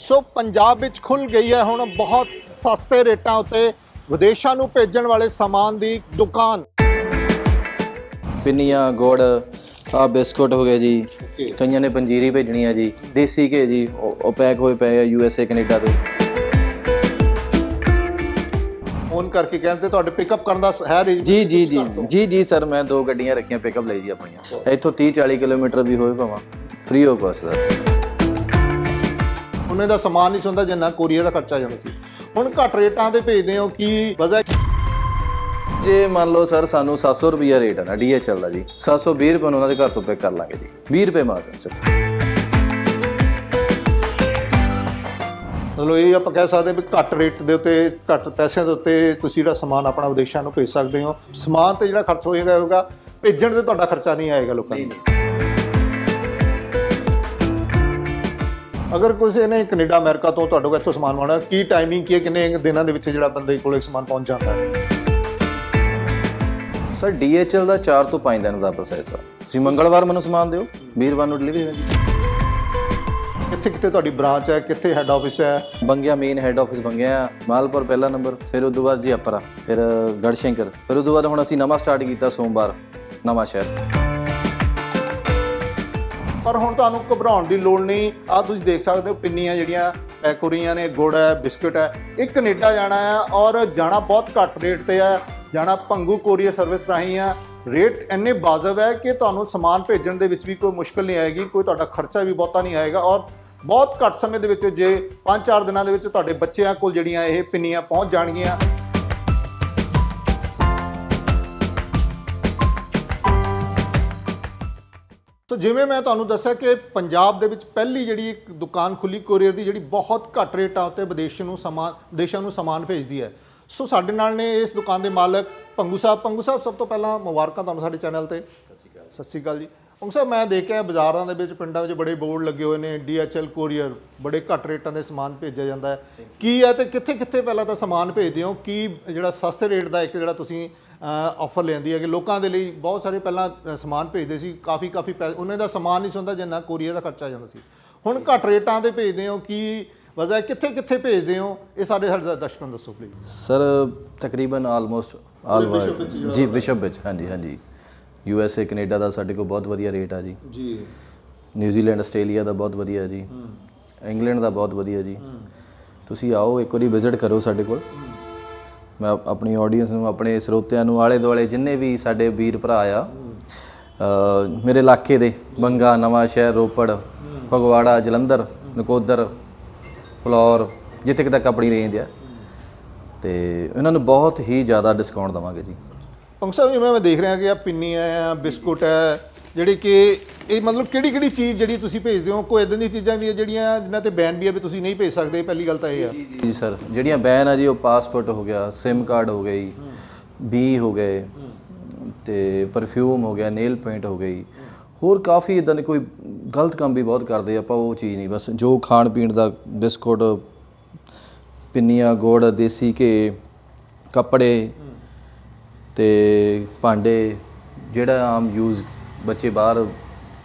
ਸੋ ਪੰਜਾਬ ਵਿੱਚ ਖੁੱਲ ਗਈ ਹੈ ਹੁਣ ਬਹੁਤ ਸਸਤੇ ਰੇਟਾਂ ਉੱਤੇ ਵਿਦੇਸ਼ਾਂ ਨੂੰ ਭੇਜਣ ਵਾਲੇ ਸਾਮਾਨ ਦੀ ਦੁਕਾਨ। ਪਿੰਨੀਆਂ ਗੁੜ ਆ ਬਿਸਕੁਟ ਹੋ ਗਏ ਜੀ। ਕਈਆਂ ਨੇ ਪੰਜੀਰੀ ਭੇਜਣੀ ਆ ਜੀ। ਦੇਸੀ ਘੇ ਜੀ ਉਹ ਪੈਕ ਹੋਏ ਪਏ ਆ ਯੂ ਐਸ ਏ ਕੈਨੇਡਾ ਤੋਂ। ਫੋਨ ਕਰਕੇ ਕਹਿੰਦੇ ਤੁਹਾਡੇ ਪਿਕਅਪ ਕਰਨ ਦਾ ਹੈ ਜੀ ਜੀ ਜੀ। ਜੀ ਜੀ ਸਰ ਮੈਂ ਦੋ ਗੱਡੀਆਂ ਰੱਖੀਆਂ ਪਿਕਅਪ ਲਈ ਜੀ ਆਪਣੀਆਂ। ਇੱਥੋਂ 30 40 ਕਿਲੋਮੀਟਰ ਵੀ ਹੋਏ ਭਾਵਾਂ। ਫ੍ਰੀ ਹੋ ਕੋਸਟ ਦਾ ਉਹਨੇ ਦਾ ਸਮਾਨ ਨਹੀਂ ਸੁੰਦਾ ਜਿੰਨਾ ਕੋਰੀਅਰ ਦਾ ਖਰਚਾ ਜਾਂਦਾ ਸੀ। ਹੁਣ ਘੱਟ ਰੇਟਾਂ ਤੇ ਭੇਜਦੇ ਹੋ ਕੀ ਵਜ੍ਹਾ ਜੇ ਮੰਨ ਲਓ ਸਰ ਸਾਨੂੰ 700 ਰੁਪਿਆ ਰੇਟ ਹੈ ਨਾ ਡੀਐਚਐਲ ਦਾ ਜੀ। 720 ਰੁਪਏ ਉਹਨਾਂ ਦੇ ਘਰ ਤੋਂ ਪਿਕ ਕਰ ਲਾਂਗੇ ਜੀ। 20 ਰੁਪਏ ਮਾਰਜਨ ਸਿਰਫ। ਮਤਲਬ ਇਹ ਆਪਾਂ ਕਹਿ ਸਕਦੇ ਵੀ ਘੱਟ ਰੇਟ ਦੇ ਉੱਤੇ ਘੱਟ ਪੈਸਿਆਂ ਦੇ ਉੱਤੇ ਤੁਸੀਂ ਜਿਹੜਾ ਸਮਾਨ ਆਪਣਾ ਵਿਦੇਸ਼ਾਂ ਨੂੰ ਭੇਜ ਸਕਦੇ ਹੋ। ਸਮਾਨ ਤੇ ਜਿਹੜਾ ਖਰਚ ਹੋਏਗਾ ਹੋਗਾ ਭੇਜਣ ਤੇ ਤੁਹਾਡਾ ਖਰਚਾ ਨਹੀਂ ਆਏਗਾ ਲੋਕਾਂ ਨੂੰ। ਅਗਰ ਕਿਸੇ ਨੇ ਕੈਨੇਡਾ ਅਮਰੀਕਾ ਤੋਂ ਤੁਹਾਡੇ ਕੋਲ ਇੱਥੋਂ ਸਮਾਨ ਮੰਗਵਾਉਣਾ ਕੀ ਟਾਈਮਿੰਗ ਕੀ ਹੈ ਕਿੰਨੇ ਦਿਨਾਂ ਦੇ ਵਿੱਚ ਜਿਹੜਾ ਬੰਦੇ ਕੋਲੇ ਸਮਾਨ ਪਹੁੰਚ ਜਾਂਦਾ ਹੈ? ਸਰ ਡੀਐਚਐਲ ਦਾ 4 ਤੋਂ 5 ਦਿਨ ਦਾ ਪ੍ਰੋਸੈਸ ਆ। ਤੁਸੀਂ ਮੰਗਲਵਾਰ ਮੈਨੂੰ ਸਮਾਨ ਦਿਓ ਵੀਰਵਾਰ ਨੂੰ ਡਿਲੀਵਰੀ ਹੋ ਜੀ ਕਿੱਥੇ ਕਿੱਥੇ ਤੁਹਾਡੀ ਬ੍ਰਾਂਚ ਹੈ ਕਿੱਥੇ ਹੈੱਡ ਆਫਿਸ ਹੈ? Bangia main head office Bangia Malpur ਪਹਿਲਾ ਨੰਬਰ ਫਿਰ ਉਦੋਂ ਬਾਅਦ ਜੀ ਅਪਰਾ ਫਿਰ ਗੜਸ਼ੰਕਰ। ਫਿਰ ਉਦੋਂ ਬਾਅਦ ਹੁਣ ਅਸੀਂ ਨਵਾਂ ਸਟਾਰਟ ਕੀਤਾ ਸੋਮਵਾਰ ਨਵਾਂ ਸ਼ਹਿਰ। ਪਰ ਹੁਣ ਤੁਹਾਨੂੰ ਘਬਰਾਉਣ ਦੀ ਲੋੜ ਨਹੀਂ। ਆ ਤੁਸੀਂ ਦੇਖ ਸਕਦੇ ਹੋ ਪਿੰਨੀਆਂ ਜਿਹੜੀਆਂ ਪੈਕ ਹੋ ਰਹੀਆਂ ਨੇ, ਗੁੜ ਹੈ, ਬਿਸਕੁਟ ਹੈ ਇਹ ਕੈਨੇਡਾ ਜਾਣਾ ਹੈ ਔਰ ਜਾਣਾ ਬਹੁਤ ਘੱਟ ਰੇਟ ਤੇ ਹੈ। ਜਾਣਾ ਭੰਗੂ ਕੋਰੀਅਰ ਸਰਵਿਸ ਰਾਹੀਂ ਆ ਰੇਟ ਇੰਨੇ ਵਾਜਬ ਹੈ ਕਿ ਤੁਹਾਨੂੰ ਸਮਾਨ ਭੇਜਣ ਦੇ ਵਿੱਚ ਵੀ ਕੋਈ ਮੁਸ਼ਕਲ ਨਹੀਂ ਆਏਗੀ, ਕੋਈ ਤੁਹਾਡਾ ਖਰਚਾ ਵੀ ਬਹੁਤਾ ਨਹੀਂ ਆਏਗਾ ਔਰ ਬਹੁਤ ਘੱਟ ਸਮੇਂ ਦੇ ਵਿੱਚ ਜੇ 5-4 ਦਿਨਾਂ ਦੇ ਵਿੱਚ ਤੁਹਾਡੇ ਬੱਚਿਆਂ ਕੋਲ ਜਿਹੜੀਆਂ ਇਹ ਪਿੰਨੀਆਂ ਪਹੁੰਚ ਜਾਣਗੀਆਂ ਸੋ ਜਿਵੇਂ ਮੈਂ ਤੁਹਾਨੂੰ ਦੱਸਿਆ ਕਿ ਪੰਜਾਬ ਦੇ ਵਿੱਚ ਪਹਿਲੀ ਜਿਹੜੀ ਇੱਕ ਦੁਕਾਨ ਖੁੱਲੀ ਕੋਰੀਅਰ ਦੀ ਜਿਹੜੀ ਬਹੁਤ ਘੱਟ ਰੇਟਾਂ ਉੱਤੇ ਵਿਦੇਸ਼ ਨੂੰ ਸਮਾਨ ਦੇਸ਼ਾਂ ਨੂੰ ਸਮਾਨ ਭੇਜਦੀ ਹੈ। ਸੋ ਸਾਡੇ ਨਾਲ ਨੇ ਇਸ ਦੁਕਾਨ ਦੇ ਮਾਲਕ ਪੰਗੂ ਸਾਹਿਬ। ਪੰਗੂ ਸਾਹਿਬ ਸਭ ਤੋਂ ਪਹਿਲਾਂ ਮੁਬਾਰਕਾਂ ਤੁਹਾਨੂੰ ਸਾਡੇ ਚੈਨਲ ਤੇ। ਸਤਿ ਸ਼੍ਰੀ ਅਕਾਲ ਜੀ। ਪੰਗੂ ਸਾਹਿਬ ਮੈਂ ਦੇਖਿਆ ਬਾਜ਼ਾਰਾਂ ਦੇ ਵਿੱਚ ਪਿੰਡਾਂ ਵਿੱਚ ਬੜੇ ਬੋਰਡ ਲੱਗੇ ਹੋਏ ਨੇ ਡੀਐਚਐਲ ਕੋਰੀਅਰ ਬੜੇ ਘੱਟ ਰੇਟਾਂ ਦੇ ਸਮਾਨ ਭੇਜਿਆ ਜਾਂਦਾ ਹੈ। ਕੀ ਹੈ ਤੇ ਕਿੱਥੇ ਕਿੱਥੇ ਪਹਿਲਾਂ ਤਾਂ ਸਮਾਨ ਭੇਜਦੇ ਹੋ? ਕੀ ਜਿਹੜਾ ਸਸਤੇ ਰੇਟ ਦਾ ਇੱਕ ਜਿਹੜਾ ਤੁਸੀਂ ਆਫਰ ਲੈਂਦੀ ਹੈ ਕਿ ਲੋਕਾਂ ਦੇ ਲਈ ਬਹੁਤ ਸਾਰੇ ਪਹਿਲਾਂ ਸਮਾਨ ਭੇਜਦੇ ਸੀ। ਕਾਫੀ ਕਾਫੀ ਪੈਸੇ ਉਹਨਾਂ ਦਾ ਸਮਾਨ ਨਹੀਂ ਸੁੰਦਾ ਜਿੰਨਾ ਕੋਰੀਅਰ ਦਾ ਖਰਚਾ ਜਾਂਦਾ ਸੀ। ਹੁਣ ਘੱਟ ਰੇਟਾਂ ਤੇ ਭੇਜਦੇ ਹੋ ਕੀ ਵਜ੍ਹਾ ਹੈ? ਕਿੱਥੇ ਕਿੱਥੇ ਭੇਜਦੇ ਹੋ? ਇਹ ਸਾਡੇ ਸਾਡੇ ਦਰਸ਼ਕਾਂ ਨੂੰ ਦੱਸੋ ਪਲੀਜ਼ ਸਰ ਤਕਰੀਬਨ ਆਲਮੋਸਟ ਆਲ ਵਰਲਡ ਜੀ ਵਿਸ਼ਵ ਵਿੱਚ ਹਾਂਜੀ ਹਾਂਜੀ। ਯੂ ਐਸ ਏ ਕੈਨੇਡਾ ਦਾ ਸਾਡੇ ਕੋਲ ਬਹੁਤ ਵਧੀਆ ਰੇਟ ਆ ਜੀ। ਜੀ। ਨਿਊਜ਼ੀਲੈਂਡ ਆਸਟ੍ਰੇਲੀਆ ਦਾ ਬਹੁਤ ਵਧੀਆ ਜੀ। ਇੰਗਲੈਂਡ ਦਾ ਬਹੁਤ ਵਧੀਆ ਜੀ। ਤੁਸੀਂ ਆਓ ਇੱਕ ਵਾਰੀ ਵਿਜ਼ਿਟ ਕਰੋ ਸਾਡੇ ਕੋਲ। ਮੈਂ ਆਪਣੀ ਆਡੀਅנס ਨੂੰ, ਆਪਣੇ ਸਰੋਤਿਆਂ ਨੂੰ, ਆਲੇ ਦੁਆਲੇ ਜਿੰਨੇ ਵੀ ਸਾਡੇ ਵੀਰ ਭਰਾ ਆ ਮੇਰੇ ਇਲਾਕੇ ਦੇ, ਬੰਗਾ, ਨਵਾਂ ਸ਼ਹਿਰ, ਰੋਪੜ, ਫਗਵਾੜਾ, ਜਲੰਧਰ, ਨਕੋਦਰ, ਫਲੋਰ, ਜਿੱਥੇ ਤੱਕ ਆਪਣੀ ਰੇਂਜ ਆ। ਤੇ ਇਹਨਾਂ ਨੂੰ ਬਹੁਤ ਹੀ ਜ਼ਿਆਦਾ ਡਿਸਕਾਊਂਟ ਦਵਾਂਗੇ ਜੀ। ਪੰਗ ਸਾਹਿਬ, ਜਿਵੇਂ ਮੈਂ ਦੇਖ ਰਿਹਾ ਕਿ ਆ ਪਿੰਨੀਆਂ ਆ, ਬਿਸਕੁਟ ਹੈ ਜਿਹੜੀ ਕਿ ਇਹ ਮਤਲਬ ਕਿਹੜੀ ਕਿਹੜੀ ਚੀਜ਼ ਜਿਹੜੀ ਤੁਸੀਂ ਭੇਜਦੇ ਹੋ? ਕੋਈ ਇਦਾਂ ਦੀ ਚੀਜ਼ਾਂ ਵੀ ਹੈ ਜਿਹੜੀਆਂ ਜਿਨ੍ਹਾਂ ਤੇ ਬੈਨ ਵੀ ਹੈ ਵੀ ਤੁਸੀਂ ਨਹੀਂ ਭੇਜ ਸਕਦੇ ਪਹਿਲੀ ਗੱਲ ਤਾਂ ਇਹ ਆ। ਜੀ ਸਰ। ਜਿਹੜੀਆਂ ਬੈਨ ਆ ਜੀ ਉਹ ਪਾਸਪੋਰਟ ਹੋ ਗਿਆ ਸਿਮ ਕਾਰਡ ਹੋ ਗਈ ਬੀ ਹੋ ਗਏ ਤੇ ਪਰਫਿਊਮ ਹੋ ਗਿਆ ਨੇਲ ਪੇਂਟ ਹੋ ਗਈ। ਹੋਰ ਕਾਫੀ ਇਦਾਂ ਦੇ ਕੋਈ ਗਲਤ ਕੰਮ ਵੀ ਬਹੁਤ ਕਰਦੇ ਆਪਾਂ ਉਹ ਚੀਜ਼ ਨਹੀਂ ਬਸ ਜੋ ਖਾਣ ਪੀਣ ਦਾ ਬਿਸਕੁਟ ਪਿੰਨੀਆਂ ਗੁੜ ਦੇਸੀ ਘੇ ਕੱਪੜੇ ਤੇ ਭਾਂਡੇ ਜਿਹੜਾ ਆਮ ਯੂਜ਼ ਬੱਚੇ ਬਾਹਰ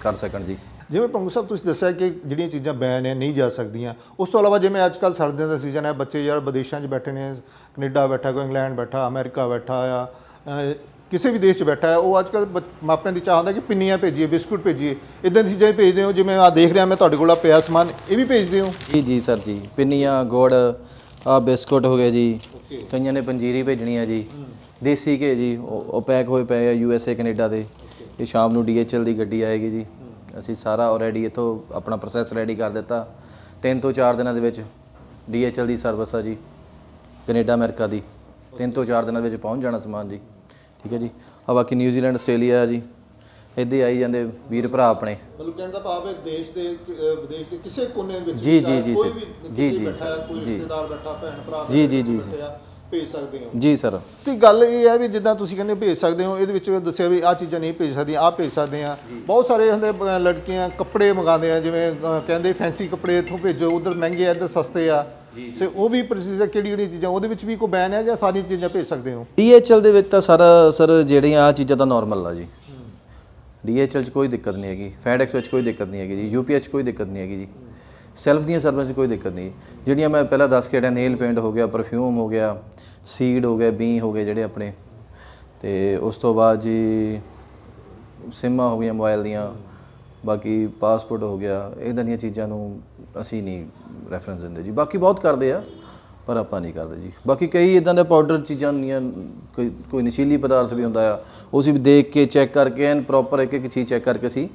ਕਰ ਸਕਣ ਜੀ। ਜਿਵੇਂ ਪੰਗੂ ਸਾਹਿਬ ਤੁਸੀਂ ਦੱਸਿਆ ਕਿ ਜਿਹੜੀਆਂ ਚੀਜ਼ਾਂ ਬੈਨ ਹੈ ਨਹੀਂ ਜਾ ਸਕਦੀਆਂ ਉਸ ਤੋਂ ਇਲਾਵਾ ਜਿਵੇਂ ਅੱਜ ਕੱਲ ਸਰਦੀਆਂ ਦਾ ਸੀਜ਼ਨ ਹੈ ਬੱਚੇ ਯਾਰ ਵਿਦੇਸ਼ਾਂ 'ਚ ਬੈਠੇ ਨੇ ਕੈਨੇਡਾ ਬੈਠਾ ਕੋਈ ਇੰਗਲੈਂਡ ਬੈਠਾ ਅਮਰੀਕਾ ਬੈਠਾ ਆ ਅਹ ਕਿਸੇ ਵੀ ਦੇਸ਼ 'ਚ ਬੈਠਾ ਹੈ ਉਹ ਅੱਜ ਕੱਲ ਮਾਪਿਆਂ ਦੀ ਚਾਹ ਹੁੰਦਾ ਕਿ ਪਿੰਨੀਆਂ ਭੇਜੀਏ ਬਿਸਕੁਟ ਭੇਜੀਏ ਇਦਾਂ ਦੀ ਚੀਜ਼ਾਂ ਹੀ ਭੇਜਦੇ ਹੋ ਜਿਵੇਂ ਆ ਦੇਖ ਰਿਹਾ ਮੈਂ ਤੁਹਾਡੇ ਕੋਲ ਆ ਪਿਆ ਸਮਾਨ ਇਹ ਵੀ ਭੇਜਦੇ ਹੋ? ਜੀ ਜੀ ਸਰ ਜੀ ਪਿੰਨੀਆਂ ਗੁੜ ਆ ਬਿਸਕੁਟ ਹੋ ਗਏ ਜੀ ਕਈਆਂ ਨੇ ਪੰਜੀਰੀ ਭੇਜਣੀ ਆ ਜੀ ਦੇਸੀ ਘੇ ਜੀ ਉਹ ਉਹ ਪੈਕ ਹੋਏ ਪਏ ਆ ਯੂ ਐਸ ਏ ਕੈਨੇਡਾ ਦੇ। ਇਹ ਸ਼ਾਮ ਨੂੰ ਡੀਐਚਐਲ ਦੀ ਗੱਡੀ ਆਏਗੀ ਜੀ। ਅਸੀਂ ਸਾਰਾ ਆਲਰੇਡੀ ਇੱਥੋਂ ਆਪਣਾ ਪ੍ਰੋਸੈਸ ਰੈਡੀ ਕਰ ਦਿੱਤਾ। ਤਿੰਨ ਤੋਂ ਚਾਰ ਦਿਨਾਂ ਦੇ ਵਿੱਚ ਡੀਐਚਐਲ ਦੀ ਸਰਵਿਸ ਆ ਜੀ ਕੈਨੇਡਾ ਅਮਰੀਕਾ ਦੀ। ਤਿੰਨ ਤੋਂ ਚਾਰ ਦਿਨਾਂ ਦੇ ਵਿੱਚ ਪਹੁੰਚ ਜਾਣਾ ਸਮਾਨ ਜੀ। ਠੀਕ ਹੈ ਜੀ। ਆ ਬਾਕੀ ਨਿਊਜ਼ੀਲੈਂਡ ਆਸਟ੍ਰੇਲੀਆ ਆ ਜੀ। ਇੱਦੇ ਆਈ ਜਾਂਦੇ ਵੀਰ ਭਰਾ ਆਪਣੇ। ਮਤਲਬ ਕਹਿਣ ਦਾ ਭਾਵ ਹੈ ਦੇਸ਼ ਦੇ ਵਿਦੇਸ਼ ਦੇ ਕਿਸੇ ਕੋਨੇ ਵਿੱਚ ਜੀ, ਜੀ, ਜੀ, ਸਰ। ਜੀ, ਜੀ, ਸਰ। ਕੋਈ ਜੀ। ਰਿਸ਼ਤੇਦਾਰ ਬੈਠਾ ਭੈਣ ਭਰਾ ਜੀ, ਜੀ, ਜੀ, ਭੇਜ ਸਕਦੇ ਹੋ? ਜੀ ਸਰ। ਤੇ ਗੱਲ ਇਹ ਹੈ ਵੀ ਜਿੱਦਾਂ ਤੁਸੀਂ ਕਹਿੰਦੇ ਭੇਜ ਸਕਦੇ ਹੋ ਇਹਦੇ ਵਿੱਚ ਦੱਸਿਆ ਵੀ ਆਹ ਚੀਜ਼ਾਂ ਨਹੀਂ ਭੇਜ ਸਕਦੀਆਂ ਆਹ ਭੇਜ ਸਕਦੇ ਆ ਬਹੁਤ ਸਾਰੇ ਹੁੰਦੇ ਲੜਕੀਆਂ ਕੱਪੜੇ ਮੰਗਾਉਂਦੇ ਆ ਜਿਵੇਂ ਕਹਿੰਦੇ ਫੈਂਸੀ ਕੱਪੜੇ ਇੱਥੋਂ ਭੇਜੋ ਉਧਰ ਮਹਿੰਗੇ ਆ ਇੱਧਰ ਸਸਤੇ ਆ। ਤੇ ਉਹ ਵੀ ਪ੍ਰੋਸੀਜਰ ਕਿਹੜੀ ਕਿਹੜੀ ਚੀਜ਼ਾਂ ਉਹਦੇ ਵਿੱਚ ਵੀ ਕੋਈ ਬੈਨ ਹੈ ਜਾਂ ਸਾਰੀਆਂ ਚੀਜ਼ਾਂ ਭੇਜ ਸਕਦੇ ਹੋ? ਡੀਐਚਐਲ ਦੇ ਵਿੱਚ ਤਾਂ ਸਾਰਾ ਸਰ ਜਿਹੜੀਆਂ ਆ ਚੀਜ਼ਾਂ ਤਾਂ ਨਾਰਮਲ ਆ ਜੀ। ਡੀਐਚਐਲ 'ਚ ਕੋਈ ਦਿੱਕਤ ਨਹੀਂ ਹੈਗੀ ਫੈਡੈਕਸ ਵਿੱਚ ਕੋਈ ਦਿੱਕਤ ਨਹੀਂ ਹੈਗੀ ਜੀ ਯੂਪੀਐਸ 'ਚ ਕੋਈ ਦਿੱਕਤ ਨਹੀਂ ਹੈਗੀ ਜੀ। ਸੈਲਫ ਦੀਆਂ ਸਰਵਿਸ 'ਚ ਕੋਈ ਦਿੱਕਤ ਨਹੀਂ। ਜਿਹੜੀਆਂ ਮੈਂ ਪਹਿਲਾਂ ਦੱਸ ਕੇ ਹਟਿਆ, ਨੇਲ ਪੇਂਟ ਹੋ ਗਿਆ ਪਰਫਿਊਮ ਹੋ ਗਿਆ ਸੀਡ ਹੋ ਗਿਆ, ਬੀ ਹੋ ਗਏ ਜਿਹੜੇ ਆਪਣੇ। ਤੇ ਉਸ ਤੋਂ ਬਾਅਦ ਜੀ ਸਿਮਾਂ ਹੋ ਗਈਆਂ ਮੋਬਾਈਲ ਦੀਆਂ, ਬਾਕੀ ਪਾਸਪੋਰਟ ਹੋ ਗਿਆ ਇਦਾਂ ਦੀਆਂ ਚੀਜ਼ਾਂ ਨੂੰ ਅਸੀਂ ਨਹੀਂ ਰੈਫਰੈਂਸ ਦਿੰਦੇ ਜੀ। ਬਾਕੀ ਬਹੁਤ ਕਰਦੇ ਆ, ਪਰ ਆਪਾਂ ਨਹੀਂ ਕਰਦੇ ਜੀ। ਬਾਕੀ ਕਈ ਇਦਾਂ ਦੇ ਪਾਊਡਰ ਚੀਜ਼ਾਂ ਹੁੰਦੀਆਂ, ਕੋਈ ਕੋਈ ਨਸ਼ੀਲੀ ਪਦਾਰਥ ਵੀ ਹੁੰਦਾ ਆ, ਉਹ ਅਸੀਂ ਵੀ ਦੇਖ ਕੇ ਚੈੱਕ ਕਰਕੇ, ਐਨ ਪ੍ਰੋਪਰ ਇੱਕ ਇੱਕ ਚੀਜ਼ ਚੈੱਕ ਕਰਕੇ ਅਸੀਂ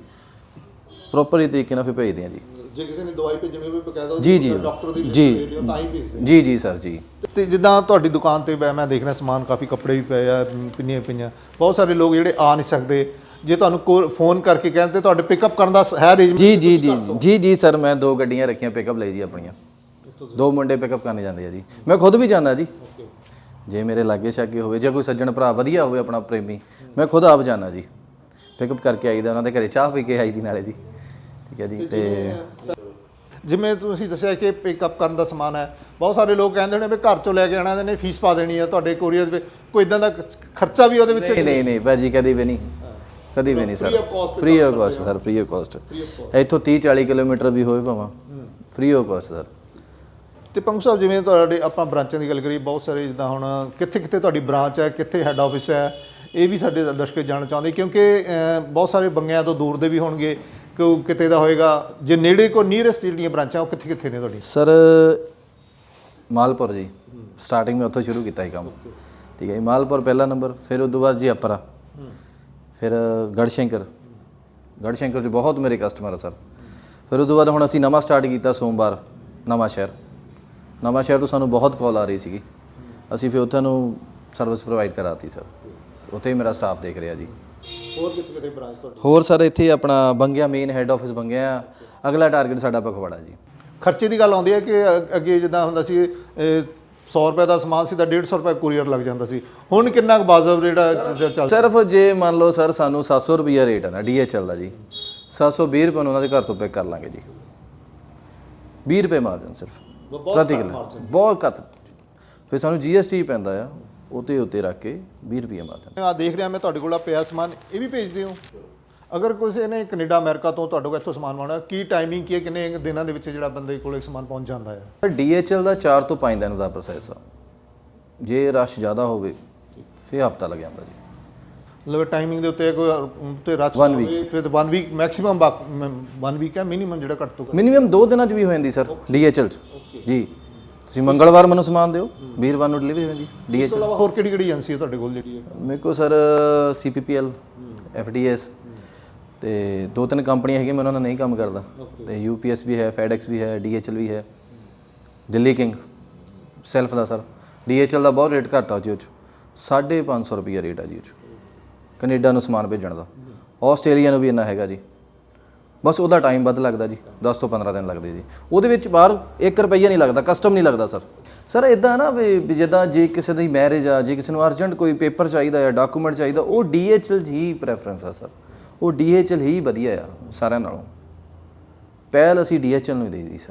ਪ੍ਰੋਪਰ ਹੀ ਤਰੀਕੇ ਨਾਲ ਫਿਰ ਭੇਜਦੇ ਹਾਂ ਜੀ। ਜੇ ਕਿਸੇ ਨੇ ਦਵਾਈ ਭੇਜਣੀ ਹੋਵੇ ਬਕਾਇਦਾ ਜੀ ਜੀ ਡਾਕਟਰ ਦੀ ਜੀ। ਲਿਸਟ ਦੇ ਦਿਓ ਤਾਂ ਹੀ ਭੇਜਦੇ ਜੀ ਜੀ ਸਰ ਜੀ। ਤੇ ਜਿੱਦਾਂ ਤੁਹਾਡੀ ਦੁਕਾਨ ਤੇ ਮੈਂ ਮੈਂ ਦੇਖ ਰਿਹਾ ਸਮਾਨ ਕਾਫੀ ਕੱਪੜੇ ਵੀ ਪਏ ਆ ਪਿੰਨੀਆਂ ਪਈਆਂ। ਬਹੁਤ ਸਾਰੇ ਲੋਕ ਜਿਹੜੇ ਆ ਨਹੀਂ ਸਕਦੇ। ਜੇ ਤੁਹਾਨੂੰ ਫੋਨ ਕਰਕੇ ਕਹਿੰਦੇ ਤੁਹਾਡੇ ਪਿਕਅਪ ਕਰਨ ਦਾ ਹੈ ਅਰੇਂਜਮੈਂਟ ਜੀ ਜੀ ਜੀ ਜੀ ਜੀ ਸਰ ਮੈਂ ਦੋ ਗੱਡੀਆਂ ਰੱਖੀਆਂ ਪਿਕਅਪ ਲਈ ਜੀ ਆਪਣੀਆਂ। ਦੋ ਮੁੰਡੇ ਪਿਕਅਪ ਕਰਨ ਜਾਂਦੇ ਆ ਜੀ। ਮੈਂ ਖੁਦ ਵੀ ਜਾਂਦਾ ਜੀ। ਜੇ ਮੇਰੇ ਲਾਗੇ ਛਾਗੇ ਹੋਵੇ ਜੇ ਕੋਈ ਸੱਜਣ ਭਰਾ ਵਧੀਆ ਹੋਵੇ ਆਪਣਾ ਪ੍ਰੇਮੀ ਮੈਂ ਖੁਦ ਆਪ ਜਾਣਾ ਜੀ। ਪਿਕਅਪ ਕਰਕੇ ਆਈਦਾ ਉਹਨਾਂ ਦੇ ਘਰੇ ਚਾਹ ਪੀ ਕੇ ਆਈ ਦੀ ਨਾਲੇ ਜੀ। ਠੀਕ ਹੈ ਜੀ ਤੇ ਜਿਵੇਂ ਤੁਸੀਂ ਦੱਸਿਆ ਕਿ ਪਿਕਅਪ ਕਰਨ ਦਾ ਸਮਾਨ ਹੈ ਬਹੁਤ ਸਾਰੇ ਲੋਕ ਕਹਿੰਦੇ ਨੇ ਵੀ ਘਰ ਤੋਂ ਲੈ ਕੇ ਆਣਾ ਇਹਨੇ ਫੀਸ ਪਾ ਦੇਣੀ ਹੈ ਤੁਹਾਡੇ ਕੋਰੀਅਰ ਦੇ ਕੋਈ ਇਦਾਂ ਦਾ ਖਰਚਾ ਵੀ ਉਹਦੇ ਵਿੱਚ ਨਹੀਂ ਨਹੀਂ ਨਹੀਂ ਭਾਜੀ ਕਦੀ ਵੀ ਨਹੀਂ ਕਦੀ ਵੀ ਨਹੀਂ sir. Free of cost sir free of cost ਇੱਥੋਂ 30 40 ਕਿਲੋਮੀਟਰ ਵੀ ਹੋਵੇ ਭਾਵਾਂ। Free of cost sir. ਤੇ ਪੰਗੂ ਸਾਹਿਬ ਜਿਵੇਂ ਤੁਹਾਡੇ ਆਪਾਂ ਬ੍ਰਾਂਚਾਂ ਦੀ ਗੱਲ ਕਰੀਏ ਬਹੁਤ ਸਾਰੇ ਜਿੱਦਾਂ ਹੁਣ ਕਿੱਥੇ ਕਿੱਥੇ ਤੁਹਾਡੀ ਬ੍ਰਾਂਚ ਹੈ ਕਿੱਥੇ ਹੈੱਡ ਆਫਿਸ ਹੈ ਇਹ ਵੀ ਸਾਡੇ ਦਰਸ਼ਕ ਜਾਣਨਾ ਚਾਹੁੰਦੇ ਕਿਉਂਕਿ ਬਹੁਤ ਸਾਰੇ ਬੰਗਿਆਂ ਤੋਂ ਦੂਰ ਦੇ ਵੀ ਹੋਣਗੇ। ਕਿ ਕਿਤੇ ਦਾ ਹੋਏਗਾ? ਜੇ ਨੇੜੇ ਕੋ ਨੀਅਰੈਸਟ ਜਿਹੜੀਆਂ ਬ੍ਰਾਂਚਾਂ ਉਹ ਕਿੱਥੇ ਕਿੱਥੇ ਨੇ ਤੁਹਾਡੀ ਸਰ ਮਾਲਪੁਰ ਜੀ। ਸਟਾਰਟਿੰਗ ਮੈਂ ਉੱਥੋਂ ਸ਼ੁਰੂ ਕੀਤਾ ਸੀ ਕੰਮ। ਠੀਕ ਹੈ ਜੀ ਮਾਲਪੁਰ ਪਹਿਲਾ ਨੰਬਰ ਫਿਰ ਉਦੋਂ ਬਾਅਦ ਜੀ ਅਪਰਾ ਫਿਰ ਗੜਸ਼ੰਕਰ। ਗੜਸ਼ੰਕਰ 'ਚ ਬਹੁਤ ਮੇਰੇ ਕਸਟਮਰ ਆ ਸਰ ਫਿਰ ਉਦੋਂ ਬਾਅਦ ਹੁਣ ਅਸੀਂ ਨਵਾਂ ਸਟਾਰਟ ਕੀਤਾ ਸੋਮਵਾਰ ਨਵਾਂ ਸ਼ਹਿਰ। ਨਵਾਂ ਸ਼ਹਿਰ ਤੋਂ ਸਾਨੂੰ ਬਹੁਤ ਕਾਲ ਆ ਰਹੀ ਸੀਗੀ। ਅਸੀਂ ਫਿਰ ਉੱਥੇ ਨੂੰ ਸਰਵਿਸ ਪ੍ਰੋਵਾਈਡ ਕਰਾਤੀ ਸਰ ਉੱਥੇ ਹੀ ਮੇਰਾ ਸਟਾਫ ਦੇਖ ਰਿਹਾ ਜੀ। ਹੋਰ ਕਿੱਥੇ ਕਿੱਥੇ ਬ੍ਰਾਂਚ ਤੁਹਾਡੀ? ਹੋਰ ਸਰ ਇੱਥੇ ਆਪਣਾ Bangia main head office Bangia ਅਗਲਾ ਟਾਰਗੇਟ ਸਾਡਾ ਪਖਵਾੜਾ ਜੀ। ਖਰਚੇ ਦੀ ਗੱਲ ਆਉਂਦੀ ਹੈ ਕਿ ਅ- ਅੱਗੇ ਜਿੱਦਾਂ ਹੁੰਦਾ ਸੀ ਅਹ, 100 ਰੁਪਏ ਦਾ ਸਮਾਨ ਸੀ ਤਾਂ 150 ਰੁਪਏ ਕੁਰੀਅਰ ਲੱਗ ਜਾਂਦਾ ਸੀ। ਹੁਣ ਕਿੰਨਾ ਕੁ ਬਾਜ਼ਬ ਜਿਹੜਾ ਚ- ਚੱਲ ਸਿਰਫ ਜੇ ਮੰਨ ਲਓ ਸਰ ਸਾਨੂੰ 700 ਰੁਪਿਆ ਰੇਟ ਹੈ ਨਾ ਡੀਐਚਐਲ ਦਾ ਜੀ। 720 ਰੁਪਏ ਨੂੰ ਉਹਨਾਂ ਦੇ ਘਰ ਤੋਂ ਪਿਕ ਕਰ ਲਾਂਗੇ ਜੀ। 20 ਰੁਪਏ ਮਾਰਜਨ ਸਿਰਫ ਬਹੁਤ ਪ੍ਰਤੀ ਕਿਲੋ। ਬਹੁਤ ਘੱਟ। ਫਿਰ ਸਾਨੂੰ ਜੀਐਸਟੀ ਪੈਂਦਾ ਆ। ਉਤੇ ਉਤੇ ਰੱਖ ਕੇ 20 ਰੁਪਏ ਮਾਰਜਨ ਆ ਦੇਖ ਰਿਹਾ ਮੈਂ ਤੁਹਾਡੇ ਕੋਲ ਆ ਪਿਆ ਸਮਾਨ ਇਹ ਵੀ ਭੇਜਦੇ ਹੋ ਅਗਰ ਕਿਸੇ ਨੇ ਕੈਨੇਡਾ ਅਮਰੀਕਾ ਤੋਂ ਤੁਹਾਡੇ ਕੋਲ ਇੱਥੋਂ ਸਮਾਨ ਮੰਗਵਾਉਣਾ ਕੀ ਟਾਈਮਿੰਗ ਕੀ ਹੈ ਕਿੰਨੇ ਦਿਨਾਂ ਦੇ ਵਿੱਚ ਜਿਹੜਾ ਬੰਦੇ ਕੋਲੇ ਸਮਾਨ ਪਹੁੰਚ ਜਾਂਦਾ ਹੈ? ਡੀਐਚਐਲ ਦਾ 4 ਤੋਂ 5 ਦਿਨ ਦਾ ਪ੍ਰੋਸੈਸ ਆ। ਜੇ ਰਸ਼ ਜ਼ਿਆਦਾ ਹੋਵੇ ਫਿਰ ਹਫਤਾ ਲੱਗ ਜਾਂਦਾ ਜੀ। ਮਤਲਬ ਟਾਈਮਿੰਗ ਦੇ ਉੱਤੇ ਕੋਈ ਤੇ ਰੱਚ One ਹੋਵੇ, ਫਿਰ 1 ਵੀਕ ਮੈਕਸਿਮਮ 1 ਵੀਕ ਹੈ ਮਿਨੀਮਮ ਜਿਹੜਾ ਘੱਟ ਤੋਂ ਘੱਟ। ਮਿਨੀਮਮ 2 ਦਿਨਾਂ 'ਚ ਵੀ ਹੋ ਜਾਂਦੀ ਸਰ ਡੀਐਚਐਲ 'ਚ। ਜੀ। ਤੁਸੀਂ ਮੰਗਲਵਾਰ ਮੈਨੂੰ ਸਮਾਨ ਦਿਓ ਵੀਰਵਾਰ ਨੂੰ ਡਿਲੀਵਰੀ ਹੋ ਜਾਂਦੀ ਇਸ ਡੀਐਚਐਲ ਤੋਂ ਇਲਾਵਾ ਹੋਰ ਕਿਹੜੀ ਕਿਹੜੀ ਏਜੰਸੀ ਹੈ ਤੁਹਾਡੇ ਕੋਲ ਜਿਹੜੀ ਹੈ? ਮੇਰੇ ਕੋਲ ਸਰ ਸੀਪੀਪੀਐਲ ਐਫਡੀਐਸ ਤੇ ਦੋ ਤਿੰਨ ਕੰਪਨੀਆਂ ਹੈਗੀਆਂ ਮੈਂ ਉਹਨਾਂ ਨਾਲ ਨਹੀਂ ਕੰਮ ਕਰਦਾ। ਤੇ ਯੂਪੀਐਸ ਵੀ ਹੈ ਫੈਡੈਕਸ ਵੀ ਹੈ ਡੀਐਚਐਲ ਵੀ ਹੈ। ਦਿੱਲੀ ਕਿੰਗ ਸੈਲਫ ਦਾ ਸਰ। ਡੀਐਚਐਲ ਦਾ ਬਹੁਤ ਰੇਟ ਘੱਟ ਆ ਜੀ ਉਹ 'ਚ। 550 ਰੁਪਏ ਰੇਟ ਆ ਜੀ ਉਹ 'ਚ। ਕੈਨੇਡਾ ਨੂੰ ਸਮਾਨ ਭੇਜਣ ਦਾ। ਆਸਟ੍ਰੇਲੀਆ ਨੂੰ ਵੀ ਇੰਨਾ ਹੈਗਾ ਜੀ। ਬਸ ਉਹਦਾ ਟਾਈਮ ਵੱਧ ਲੱਗਦਾ ਜੀ 10 ਤੋਂ 15 ਦਿਨ ਲੱਗਦੇ ਜੀ। ਉਹਦੇ ਵਿੱਚ ਬਾਹਰ 1 ਰੁਪਈਆ ਨਹੀਂ ਲੱਗਦਾ ਕਸਟਮ ਨਹੀਂ ਲੱਗਦਾ ਸਰ ਸਰ ਇਦਾਂ ਨਾ ਵੀ ਜਿੱਦਾਂ ਜੇ ਕਿਸੇ ਦੀ ਮੈਰਿਜ ਆ, ਜੇ ਕਿਸੇ ਨੂੰ ਅਰਜੈਂਟ ਕੋਈ ਪੇਪਰ ਚਾਹੀਦਾ ਆ ਡਾਕੂਮੈਂਟ ਚਾਹੀਦਾ, ਉਹ ਡੀਐਚਐਲ ਹੀ ਪ੍ਰੈਫਰੈਂਸ ਆ ਸਰ ਉਹ ਡੀਐਚਐਲ ਹੀ ਵਧੀਆ ਆ, ਸਾਰਿਆਂ ਨਾਲੋਂ। ਪਹਿਲ ਅਸੀਂ ਡੀਐਚਐਲ ਨੂੰ ਹੀ ਦੇਈਦੀ ਸਰ